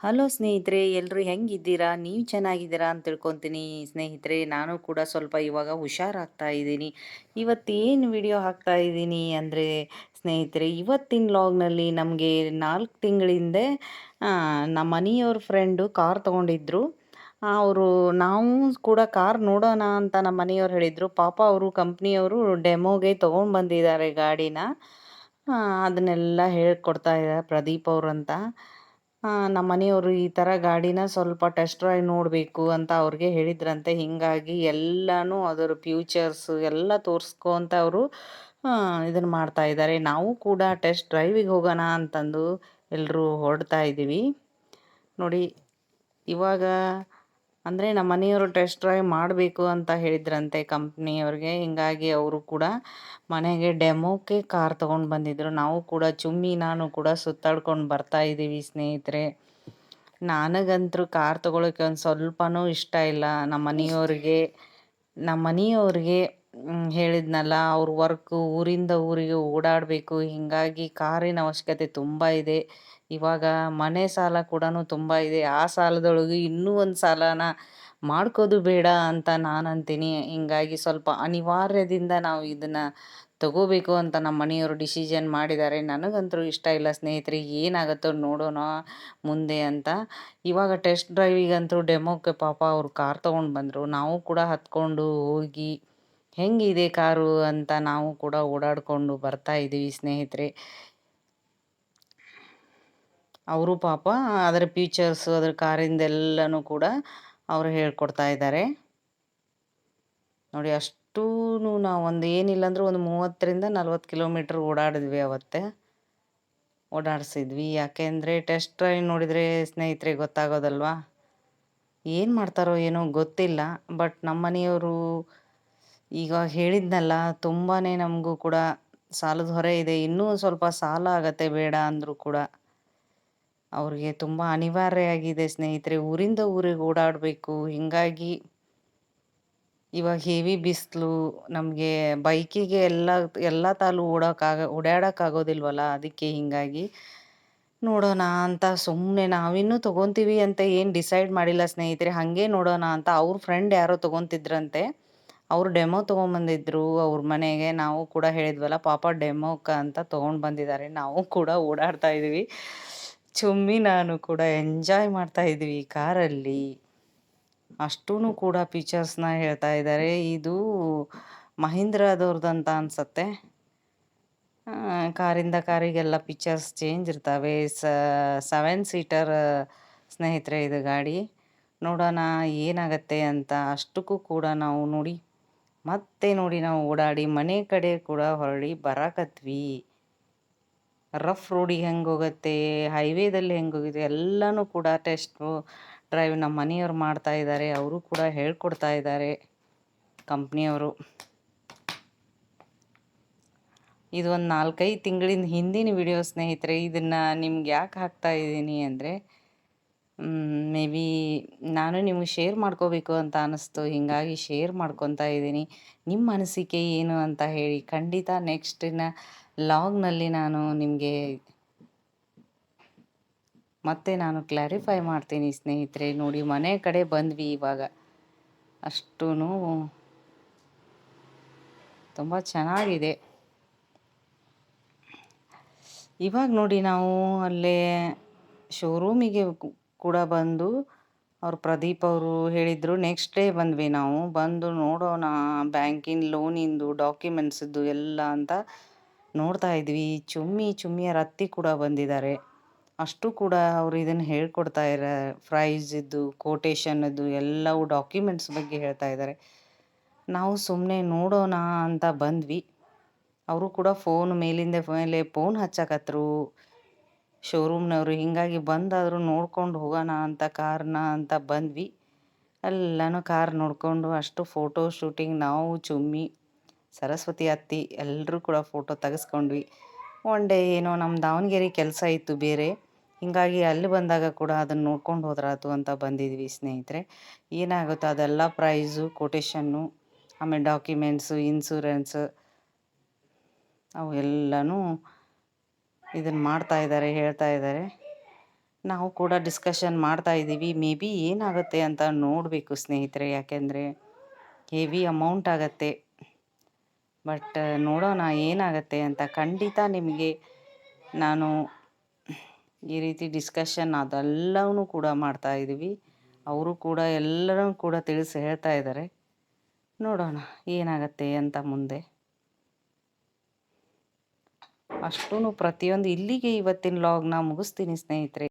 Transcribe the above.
Hello ಸ್ನೇಹಿತರೆ ಎಲ್ಲರೂ ಹೆಂಗಿದ್ದೀರಾ? ನೀವು ಚೆನ್ನಾಗಿದ್ದೀರಾ? ಅಂತ ತಿಳ್ಕೊತೀನಿ. ಸ್ನೇಹಿತರೆ, ನಾನು ಕೂಡ ಸ್ವಲ್ಪ ಇವಾಗ ಹುಷಾರಾಗ್ತಾ ಇದ್ದೀನಿ. ಇವತ್ತೇನು ವಿಡಿಯೋ ಹಾಕ್ತಾ ಇದ್ದೀನಿ ಅಂದರೆ, ಸ್ನೇಹಿತರೆ, ಇವತ್ತಿನ ಲಾಗ್ನಲ್ಲಿ ನಮಗೆ ನಾಲ್ಕು ತಿಂಗಳಿಂದೆ ನಮ್ಮ ಮನೆಯವ್ರ ಫ್ರೆಂಡು ಕಾರ್ ತೊಗೊಂಡಿದ್ರು. ಅವರು, ನಾವು ಕೂಡ ಕಾರ್ ನೋಡೋಣ ಅಂತ ನಮ್ಮ ಮನೆಯವ್ರು ಹೇಳಿದರು. ಪಾಪ ಅವರು ಕಂಪ್ನಿಯವರು ಡೆಮೋಗೆ ತೊಗೊಂಡು ಬಂದಿದ್ದಾರೆ ಗಾಡಿನ. ಅದನ್ನೆಲ್ಲ ಹೇಳ್ಕೊಡ್ತಾ ಇದ್ದಾರೆ ಪ್ರದೀಪ್ ಅವರು ಅಂತ. ನಮ್ಮ ಮನೆಯವರು ಈ ಥರ ಗಾಡಿನ ಸ್ವಲ್ಪ ಟೆಸ್ಟ್ ಡ್ರೈವ್ ನೋಡಬೇಕು ಅಂತ ಅವ್ರಿಗೆ ಹೇಳಿದ್ರಂತೆ. ಹೀಗಾಗಿ ಎಲ್ಲನೂ ಅದರ ಫ್ಯೂಚರ್ಸು ಎಲ್ಲ ತೋರಿಸ್ಕೊಂತ ಅವರು ಇದನ್ನು ಮಾಡ್ತಾ ಇದ್ದಾರೆ ನಾವು ಕೂಡ ಟೆಸ್ಟ್ ಡ್ರೈವಿಗೆ ಹೋಗೋಣ ಅಂತಂದು ಎಲ್ಲರೂ ಹೊರಡ್ತಾ ಇದ್ದೀವಿ ನೋಡಿ, ಇವಾಗ ಅಂದರೆ ನಮ್ಮ ಮನೆಯವರು ಟೆಸ್ಟ್ ಡ್ರೈವ್ ಮಾಡಬೇಕು ಅಂತ ಹೇಳಿದ್ರಂತೆ ಕಂಪ್ನಿಯವ್ರಿಗೆ ಹಿಂಗಾಗಿ ಅವರು ಕೂಡ ಮನೆಗೆ ಡೆಮೋಕ್ಕೆ ಕಾರ್ ತೊಗೊಂಡು ಬಂದಿದ್ದರು ನಾವು ಕೂಡ ಚುಮ್ಮಿ ನಾನು ಕೂಡ ಸುತ್ತಾಡ್ಕೊಂಡು ಬರ್ತಾ ಇದ್ದೀವಿ ಸ್ನೇಹಿತರೆ. ನನಗಂತೂ ಕಾರ್ ತೊಗೊಳಕ್ಕೆ ಒಂದು ಸ್ವಲ್ಪನೂ ಇಷ್ಟ ಇಲ್ಲ. ನಮ್ಮ ಮನೆಯವ್ರಿಗೆ ನಮ್ಮ ಮನೆಯವ್ರಿಗೆ ಹೇಳಿದ್ನಲ್ಲ, ಅವ್ರ ವರ್ಕು ಊರಿಂದ ಊರಿಗೆ ಓಡಾಡಬೇಕು. ಹೀಗಾಗಿ ಕಾರಿನ ಅವಶ್ಯಕತೆ ತುಂಬ ಇದೆ. ಇವಾಗ ಮನೆ ಸಾಲ ಕೂಡ ತುಂಬ ಇದೆ. ಆ ಸಾಲದೊಳಗೆ ಇನ್ನೂ ಒಂದು ಸಾಲನ ಮಾಡ್ಕೋದು ಬೇಡ ಅಂತ ನಾನು ಅಂತೀನಿ ಹಿಂಗಾಗಿ ಸ್ವಲ್ಪ ಅನಿವಾರ್ಯದಿಂದ ನಾವು ಇದನ್ನು ತಗೋಬೇಕು ಅಂತ ನಮ್ಮ ಮನೆಯವರು ಡಿಸಿಷನ್ ಮಾಡಿದ್ದಾರೆ. ನನಗಂತೂ ಇಷ್ಟ ಇಲ್ಲ ಸ್ನೇಹಿತರೆ, ಏನಾಗುತ್ತೋ ನೋಡೋಣ ಮುಂದೆ ಅಂತ. ಇವಾಗ ಟೆಸ್ಟ್ ಡ್ರೈವಿಗಂತೂ ಡೆಮೋಕ್ಕೆ ಪಾಪ ಅವರು ಕಾರ್ ತೊಗೊಂಡು ಬಂದರು. ನಾವು ಕೂಡ ಹತ್ಕೊಂಡು ಹೋಗಿ ಹೆಂಗಿದೆ ಕಾರು ಅಂತ ನಾವು ಕೂಡ ಓಡಾಡಿಕೊಂಡು ಬರ್ತಾ ಇದ್ದೀವಿ ಸ್ನೇಹಿತರೆ. ಅವರು ಪಾಪ ಅದರ ಫೀಚರ್ಸು ಅದರ ಕಾರಿಂದೆಲ್ಲನೂ ಕೂಡ ಅವರು ಹೇಳ್ಕೊಡ್ತಾ ಇದ್ದಾರೆ. ನೋಡಿ ಅಷ್ಟೂ ನಾವು ಒಂದು ಏನಿಲ್ಲ ಅಂದ್ರೆ ಒಂದು ಮೂವತ್ತರಿಂದ ನಲ್ವತ್ತು ಕಿಲೋಮೀಟ್ರ್ ಓಡಾಡಿದ್ವಿ ಅವತ್ತೆ. ಓಡಾಡಿಸಿದ್ವಿ. ಯಾಕೆಂದರೆ ಟೆಸ್ಟ್ ಡ್ರೈವ್ ನೋಡಿದರೆ ಸ್ನೇಹಿತರೆ ಗೊತ್ತಾಗೋದಲ್ವಾ? ಏನು ಮಾಡ್ತಾರೋ ಏನೋ ಗೊತ್ತಿಲ್ಲ. ಬಟ್ ನಮ್ಮ ಮನೆಯವರು ಈಗ ಹೇಳಿದ್ನಲ್ಲ ತುಂಬಾ ನಮಗೂ ಕೂಡ ಸಾಲದ ಹೊರೆ ಇದೆ. ಇನ್ನೂ ಸ್ವಲ್ಪ ಸಾಲ ಆಗತ್ತೆ, ಬೇಡ ಅಂದರೂ ಕೂಡ. ಅವ್ರಿಗೆ ತುಂಬ ಅನಿವಾರ್ಯ ಆಗಿದೆ ಸ್ನೇಹಿತರೆ, ಊರಿಂದ ಊರಿಗೆ ಓಡಾಡಬೇಕು. ಹೀಗಾಗಿ ಇವಾಗ ಹೆವಿ ಬಿಸಿಲು, ನಮಗೆ ಬೈಕಿಗೆ ಎಲ್ಲ ಎಲ್ಲ ತಾಲು ಓಡೋಕ್ಕಾಗ ಓಡಾಡೋಕ್ಕಾಗೋದಿಲ್ವಲ್ಲ ಅದಕ್ಕೆ ಹೀಗಾಗಿ ನೋಡೋಣ ಅಂತ ಸುಮ್ಮನೆ ನಾವಿನ್ನೂ ತೊಗೊತೀವಿ ಅಂತ ಏನು ಡಿಸೈಡ್ ಮಾಡಿಲ್ಲ ಸ್ನೇಹಿತರೆ. ಹಾಗೆ ನೋಡೋಣ ಅಂತ ಅವ್ರ ಫ್ರೆಂಡ್ ಯಾರೋ ತೊಗೊತಿದ್ರಂತೆ. ಅವರು ಡೆಮೋ ತೊಗೊಂಬಂದಿದ್ರು, ಅವ್ರ ಮನೆಗೆ ನಾವು ಕೂಡ ಹೇಳಿದ್ವಲ್ಲ, ಪಾಪ ಡೆಮೋಕ ಅಂತ ತೊಗೊಂಡು ಬಂದಿದ್ದಾರೆ. ನಾವು ಕೂಡ ಓಡಾಡ್ತಾ ಇದ್ವಿ. ಚುಮ್ಮಿ ನಾನು ಕೂಡ ಎಂಜಾಯ್ ಮಾಡ್ತಾ ಇದ್ವಿ ಕಾರಲ್ಲಿ ಅಷ್ಟೂ ಕೂಡ ಫೀಚರ್ಸ್ನ ಹೇಳ್ತಾ ಇದ್ದಾರೆ. ಇದು ಮಹೀಂದ್ರದವ್ರದ್ದು ಅನಿಸತ್ತೆ. ಕಾರಿಂದ ಕಾರಿಗೆಲ್ಲ ಫೀಚರ್ಸ್ ಚೇಂಜ್ ಇರ್ತವೆ. ಸೆವೆನ್ ಸೀಟರ್ ಸ್ನೇಹಿತರೆ, ಇದು ಗಾಡಿ. ನೋಡೋಣ ಏನಾಗತ್ತೆ ಅಂತ ಅಷ್ಟಕ್ಕೂ ಕೂಡ ನಾವು ನೋಡಿ ಮತ್ತೆ ನೋಡಿ ನಾವು ಓಡಾಡಿ ಮನೆ ಕಡೆ ಕೂಡ ಹೊರಳಿ ಬರಾಕತ್ವಿ. ರಫ್ ರೋಡಿಗೆ ಹೆಂಗೆ ಹೋಗುತ್ತೆ ಹೈವೇದಲ್ಲಿ ಹೆಂಗೆ ಹೋಗಿದೆ ಎಲ್ಲನೂ ಕೂಡ ಟೆಸ್ಟು ಡ್ರೈವ್ ನಮ್ಮ ಮನೆಯವ್ರು ಮಾಡ್ತಾ ಇದ್ದಾರೆ ಅವರು ಕೂಡ ಹೇಳ್ಕೊಡ್ತಾ ಇದ್ದಾರೆ ಕಂಪ್ನಿಯವರು ಇದು ಒಂದು ನಾಲ್ಕೈದು ತಿಂಗಳಿಂದ ಹಿಂದಿನ ವಿಡಿಯೋ ಸ್ನೇಹಿತರೆ, ಇದನ್ನು ನಿಮ್ಗೆ ಯಾಕೆ ಹಾಕ್ತಾ ಇದ್ದೀನಿ ಅಂದರೆ ಮೇ ಬಿ ನಾನು ನಿಮಗೆ ಶೇರ್ ಮಾಡ್ಕೋಬೇಕು ಅಂತ ಅನ್ನಿಸ್ತು ಹೀಗಾಗಿ ಶೇರ್ ಮಾಡ್ಕೊತಾ ಇದ್ದೀನಿ. ನಿಮ್ಮ ಅನಿಸಿಕೆ ಏನು ಅಂತ ಹೇಳಿ. ಖಂಡಿತ ನೆಕ್ಸ್ಟಿನ ಲಾಗ್ನಲ್ಲಿ ನಾನು ನಿಮಗೆ ಮತ್ತೆ ನಾನು ಕ್ಲಾರಿಫೈ ಮಾಡ್ತೀನಿ ಸ್ನೇಹಿತರೆ. ನೋಡಿ, ಮನೆ ಕಡೆ ಬಂದ್ವಿ ಇವಾಗ. ಅಷ್ಟೂ ತುಂಬ ಚೆನ್ನಾಗಿದೆ. ಇವಾಗ ನೋಡಿ ನಾವು ಅಲ್ಲೇ ಶೋರೂಮಿಗೆ ಕೂಡ ಬಂದು ಅವ್ರು ಪ್ರದೀಪ್ ಅವರು ಹೇಳಿದರು ನೆಕ್ಸ್ಟ್ ಡೇ ಬಂದ್ವಿ ನಾವು. ಬಂದು ನೋಡೋಣ. ಬ್ಯಾಂಕಿನ ಲೋನಿಂದು ಡಾಕ್ಯುಮೆಂಟ್ಸಿದ್ದು ಎಲ್ಲ ಅಂತ ನೋಡ್ತಾ ಇದ್ವಿ. ಚುಮ್ಮಿ ಚುಮ್ಮಿಯ ರತ್ತಿ ಕೂಡ ಬಂದಿದ್ದಾರೆ. ಅಷ್ಟು ಕೂಡ ಅವರು ಇದನ್ನು ಹೇಳ್ಕೊಡ್ತಾ ಇರ ಪ್ರೈಝಿದ್ದು ಕೋಟೇಶನ್ನದ್ದು ಎಲ್ಲವೂ ಡಾಕ್ಯುಮೆಂಟ್ಸ್ ಬಗ್ಗೆ ಹೇಳ್ತಾ ಇದ್ದಾರೆ. ನಾವು ಸುಮ್ಮನೆ ನೋಡೋಣ ಅಂತ ಬಂದ್ವಿ. ಅವರು ಕೂಡ ಫೋನ್ ಮೇಲಿಂದ ಮೇಲೆ ಫೋನ್ ಹಚ್ಚಕತ್ರು. ಶೋರೂಮ್ನವರು ಹೀಗಾಗಿ ಬಂದಾದರೂ ನೋಡ್ಕೊಂಡು ಹೋಗೋಣ ಅಂತ ಕಾರ್ನ ಅಂತ ಬಂದ್ವಿ. ಎಲ್ಲನೂ ಕಾರ್ ನೋಡಿಕೊಂಡು ಅಷ್ಟು ಫೋಟೋ ಶೂಟಿಂಗ್ ನಾವು, ಚುಮ್ಮಿ, ಸರಸ್ವತಿ ಅತ್ತಿ ಎಲ್ಲರೂ ಕೂಡ ಫೋಟೋ ತೆಗೆಸ್ಕೊಂಡ್ವಿ. ಒನ್ ಡೇ ಏನೋ ನಮ್ಮ ದಾವಣಗೆರೆ ಕೆಲಸ ಇತ್ತು ಬೇರೆ. ಹೀಗಾಗಿ ಅಲ್ಲಿ ಬಂದಾಗ ಕೂಡ ಅದನ್ನು ನೋಡ್ಕೊಂಡು ಹೋದ್ರಾತು ಅಂತ ಬಂದಿದ್ವಿ ಸ್ನೇಹಿತರೆ. ಏನಾಗುತ್ತೋ ಅದೆಲ್ಲ ಪ್ರೈಸು ಕೊಟೇಶನ್ನು ಆಮೇಲೆ ಡಾಕ್ಯುಮೆಂಟ್ಸು, ಇನ್ಸೂರೆನ್ಸು, ಅವು ಎಲ್ಲನೂ ಇದನ್ನು ಮಾಡ್ತಾ ಇದ್ದಾರೆ ಹೇಳ್ತಾ ಇದ್ದಾರೆ ನಾವು ಕೂಡ ಡಿಸ್ಕಷನ್ ಮಾಡ್ತಾ ಇದ್ದೀವಿ. ಮೇ ಬಿ ಏನಾಗುತ್ತೆ ಅಂತ ನೋಡಬೇಕು ಸ್ನೇಹಿತರೆ, ಯಾಕೆಂದರೆ ಹೆವಿ ಅಮೌಂಟ್ ಆಗತ್ತೆ. ಬಟ್ ನೋಡೋಣ ಏನಾಗತ್ತೆ ಅಂತ ಖಂಡಿತ ನಿಮಗೆ ನಾನು ಈ ರೀತಿ ಡಿಸ್ಕಷನ್ ಅದೆಲ್ಲವೂ ಕೂಡ ಮಾಡ್ತಾ ಇದ್ದೀವಿ. ಅವರು ಕೂಡ ಎಲ್ಲರೂ ಕೂಡ ತಿಳಿಸಿ ಹೇಳ್ತಾ ಇದ್ದಾರೆ ನೋಡೋಣ ಏನಾಗತ್ತೆ ಅಂತ ಮುಂದೆ. ಅಷ್ಟೂ ಪ್ರತಿಯೊಂದು ಇಲ್ಲಿಗೆ ಇವತ್ತಿನ ಲಾಗ್ನ ಮುಗಿಸ್ತೀನಿ ಸ್ನೇಹಿತರೆ.